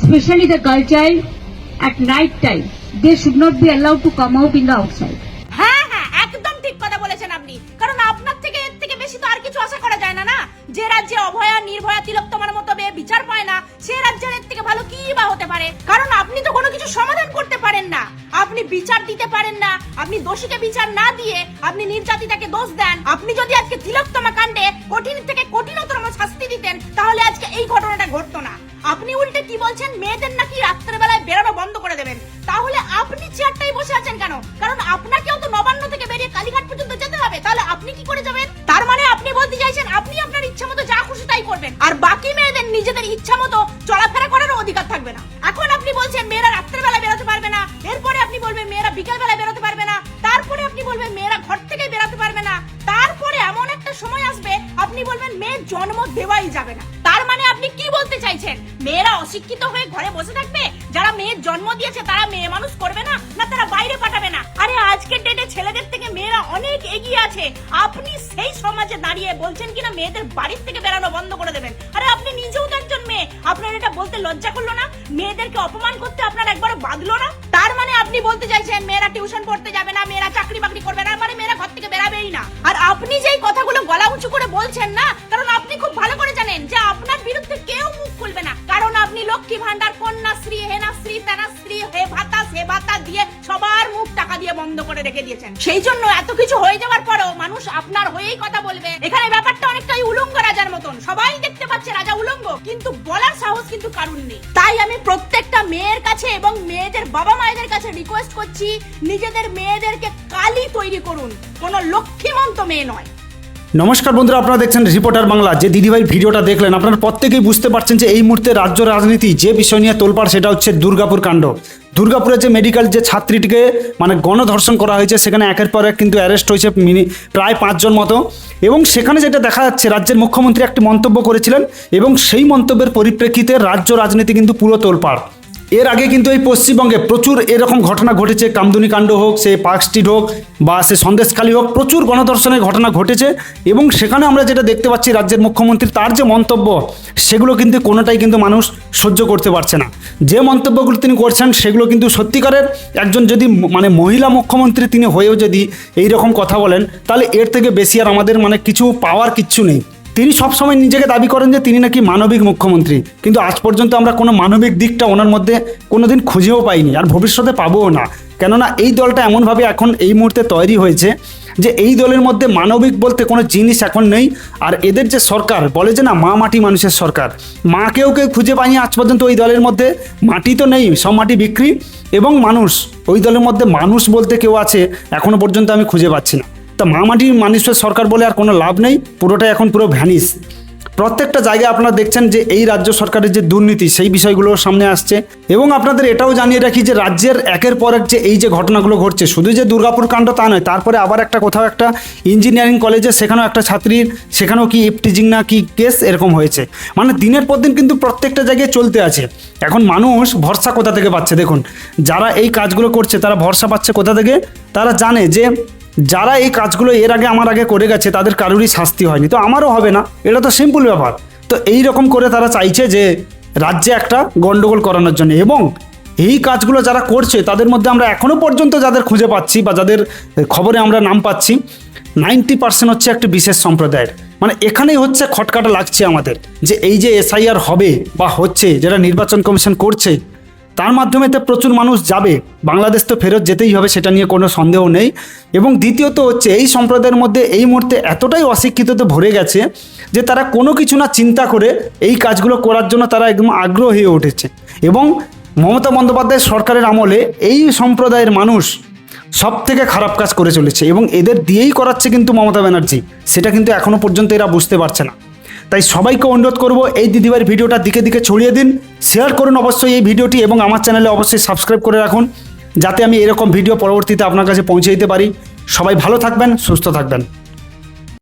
especially the girl child, at night time, they should not be allowed to come out in the outside. হ্যাঁ হ্যাঁ একদম ঠিক কথা বলেছেন আপনি। কারণ আপনার থেকে এর থেকে বেশি তো আর কিছু আশা করা যায় না যে রাজ্যে অভয়া নির্ভয়া তিলোত্তমার মতো মেয়ে বিচার পায় না সে রাজ্যের এর থেকে ভালো কি বা হতে পারে? কারণ আপনি তো কোনো কিছু সমাধান করতে পারেন না। আপনি বিচার দিতে পারেন না আপনি দোষীকে বিচার না দিয়ে আপনি নির্যাতিতাকে দোষ দেন। আপনি যদি আজকে তিলোত্তমা কাণ্ডে কঠিন থেকে কঠিনতম শাস্তি দিতেন তাহলে আজকে এই ঘটনাটা ঘটতো না। বলছেন মেয়েদের নাকি রাত্রের বেলায় বেরোনো বন্ধ করে দেবেন। তাহলে আপনি চেয়ারটাই বসে আছেন কেন? কারণ আপনাকেও তো নবান্ন থেকে বেরিয়ে কালীঘাট পর্যন্ত যেতে হবে। তাহলে আপনি কি করে যাবেন? তার মানে আপনি বলতে চাইছেন, আপনি আপনার ইচ্ছা মতো যা খুশি তাই করবেন। আর বাকি মেয়েদের নিজেদের ইচ্ছা মতো চলাফেরা করারও অধিকার থাকবে না। এখন আপনি বলছেন মেয়েরা রাত্রের বেলায় বেরোতে পারবে না। এরপরে আপনি বলবেন মেয়েরা বিকেলবেলা বেরোতে পারবে না। তারপরে আপনি বলবেন মেয়েরা ঘর থেকে বেরোতে পারবে না। তারপরে এমন একটা সময় আসবে, আপনি বলবেন মেয়ের জন্ম দেওয়াই যাবে না। তার মানে আপনি কি বলতে চাইছেন? মেয়েরা অশিক্ষিত হয়ে ঘরে বসে থাকবে? যারা মেয়ের জন্ম দিয়েছে, তারা মেয়ে মানুষ করবে না? না, তারা বাইরে পাঠাবে না? আরে, আজকের ডেটে ছেলেদের থেকে মেয়েরা অনেক এগিয়ে আছে। আপনি সেই সমাজে দাঁড়িয়ে বলছেন কিনা মেয়েদের বাড়ির থেকে বেরানো বন্ধ করে দেবেন? আরে, আপনি নিজেও তো একজন মেয়ে। আপনার এটা বলতে লজ্জা করল না? মেয়েদেরকে অপমান করতে আপনার একবার বাঁধলো না? তার মানে আপনি বলতে চাইছেন, মেয়েরা টিউশন পড়তে যাবে না, মেয়েরা চাকরি বাকরি করবে না? মানে মেয়েরা ঘর থেকে বেরাবেই না। আর আপনি যেই কথাগুলো গলা উঁচু করে বলছেন না, কারণ আপনি খুব ভালো করে জানেন যে দিয়ে সবার মুখ টাকা দিয়ে বন্ধ করে রেখে দিয়েছেন। সেই জন্য এত কিছু হয়ে যাওয়ার পরেও মানুষ আপনার হয়েই কথা বলবে। এখানে ব্যাপারটা অনেকটাই উলঙ্গ রাজার মতন। সবাই দেখতে পাচ্ছে রাজা উলঙ্গ, কিন্তু বলার সাহস কিন্তু কারুর নেই। তাই আমি প্রত্যেকটা মেয়ের কাছে এবং মেয়েদের বাবা মায়েদের কাছে রিকোয়েস্ট করছি, নিজেদের মেয়েদেরকে কালি তৈরি করুন। কোনো লক্ষ্মীমন্ত মেয়ে নয়। নমস্কার বন্ধুরা, আপনারা দেখছেন রিপোর্টার বাংলা। যে দিদিভাই ভিডিওটা দেখলেন, আপনারা প্রত্যেকেই বুঝতে পারছেন যে এই মুহূর্তে রাজ্য রাজনীতি যে বিষয় নিয়ে তোলপাড়, সেটা হচ্ছে দুর্গাপুর কাণ্ড। দুর্গাপুরে যে মেডিকেল যে ছাত্রীটিকে মানে গণধর্ষণ করা হয়েছে, সেখানে একের পর এক কিন্তু অ্যারেস্ট হয়েছে মিনি প্রায় পাঁচজন মতো। এবং সেখানে যেটা দেখা যাচ্ছে, রাজ্যের মুখ্যমন্ত্রী একটি মন্তব্য করেছিলেন এবং সেই মন্তব্যের পরিপ্রেক্ষিতে রাজ্য রাজনীতি কিন্তু পুরো তোলপাড়। এর আগে কিন্তু এই পশ্চিমবঙ্গে প্রচুর এরকম ঘটনা ঘটেছে। কামদুনি কাণ্ড হোক, সে পার্ক স্ট্রিট হোক, বা সে সন্দেশখালী হোক, প্রচুর গণধর্ষণের ঘটনা ঘটেছে। এবং সেখানে আমরা যেটা দেখতে পাচ্ছি রাজ্যের মুখ্যমন্ত্রী, তার যে মন্তব্য, সেগুলো কিন্তু কোনোটাই কিন্তু মানুষ সহ্য করতে পারছে না। যে মন্তব্যগুলো তিনি করছেন, সেগুলো কিন্তু সত্যিকারের একজন যদি মানে মহিলা মুখ্যমন্ত্রী তিনি হয়েও যদি এই রকম কথা বলেন, তাহলে এর থেকে বেশি আর আমাদের মানে কিছু পাওয়ার কিচ্ছু নেই। তিনি সবসময় নিজেকে দাবি করেন যে তিনি নাকি মানবিক মুখ্যমন্ত্রী। কিন্তু আজ পর্যন্ত আমরা কোনো মানবিক দিকটা ওনার মধ্যে কোনোদিন খুঁজেও পাইনি আর ভবিষ্যতে পাবোও না। কেননা এই দলটা এমনভাবে এখন এই মুহূর্তে তৈরি হয়েছে যে এই দলের মধ্যে মানবিক বলতে কোনো জিনিস এখন নেই আর এদের যে সরকার, বলে যে না, মা মাটি মানুষের সরকার। মাকেও কেউ খুঁজে পায়নি আজ পর্যন্ত ওই দলের মধ্যে। মাটি তো নেই, সব মাটি বিক্রি এবং মানুষ। ওই দলের মধ্যে মানুষ বলতে কেউ আছে এখনও পর্যন্ত আমি খুঁজে পাচ্ছি না। তা মামাটির মানুষের সরকার বলে আর কোনো লাভ নেই, পুরোটাই এখন পুরো ভ্যানিস প্রত্যেকটা জায়গায় আপনারা দেখছেন যে এই রাজ্য সরকারের যে দুর্নীতি, সেই বিষয়গুলো সামনে আসছে। এবং আপনাদের এটাও জানিয়ে রাখি যে রাজ্যের একের পর এক যে এই যে ঘটনাগুলো ঘটছে, শুধু যে দুর্গাপুর কাণ্ড তা নয়, তারপরে আবার একটা কোথাও একটা ইঞ্জিনিয়ারিং কলেজে সেখানেও একটা ছাত্রীর, সেখানেও কি ইপটিজিং না কি কেস এরকম হয়েছে। মানে দিনের পর দিন কিন্তু প্রত্যেকটা জায়গায় চলতে আছে। এখন মানুষ ভরসা কোথা থেকে পাচ্ছে দেখুন? যারা এই কাজগুলো করছে, তারা ভরসা পাচ্ছে কোথা থেকে? তারা জানে যে যারা এই কাজগুলো এর আগে আমার আগে করে গেছে, তাদের কারোরই শাস্তি হয়নি। তো আমারও হবে না। এটা তো সিম্পল ব্যাপার। তো এই রকম করে তারা চাইছে যে, রাজ্যে একটা গন্ডগোল করানোর জন্য এবং এই কাজগুলো যারা করছে, তাদের মধ্যে আমরা এখনও পর্যন্ত যাদের খুঁজে পাচ্ছি বা যাদের খবরে আমরা নাম পাচ্ছি, নাইনটি পার্সেন্ট হচ্ছে একটি বিশেষ সম্প্রদায়ের। মানে এখানেই হচ্ছে খটকাটা লাগছে আমাদের যে, এই যে এসআইআর হবে বা হচ্ছে, যেটা নির্বাচন কমিশন করছে তার মাধ্যমে তো প্রচুর মানুষ যাবে। বাংলাদেশ তো ফেরত যেতেই হবে, সেটা নিয়ে কোনো সন্দেহ নেই। এবং দ্বিতীয়ত হচ্ছে, এই সম্প্রদায়ের মধ্যে এই মুহূর্তে এতটাই অশিক্ষিততে ভরে গেছে যে তারা কোনো কিছু না চিন্তা করে এই কাজগুলো করার জন্য তারা একদম আগ্রহ হয়ে উঠেছে। এবং মমতা বন্দ্যোপাধ্যায় সরকারের আমলে এই সম্প্রদায়ের মানুষ সব থেকে খারাপ কাজ করে চলেছে এবং এদের দিয়েই করাচ্ছে কিন্তু মমতা ব্যানার্জি। সেটা কিন্তু এখনও পর্যন্ত এরা বুঝতে পারছে না। তাই সবাইকে অনুরোধ করব এই দিদিভাইয়ের ভিডিওটা দিকে দিকে ছড়িয়ে দিন শেয়ার করুন অবশ্যই এই ভিডিওটি এবং আমার চ্যানেলে অবশ্যই সাবস্ক্রাইব করে রাখুন, যাতে আমি এরকম ভিডিও পরবর্তীতে আপনার কাছে পৌঁছে দিতে পারি। সবাই ভালো থাকবেন, সুস্থ থাকবেন।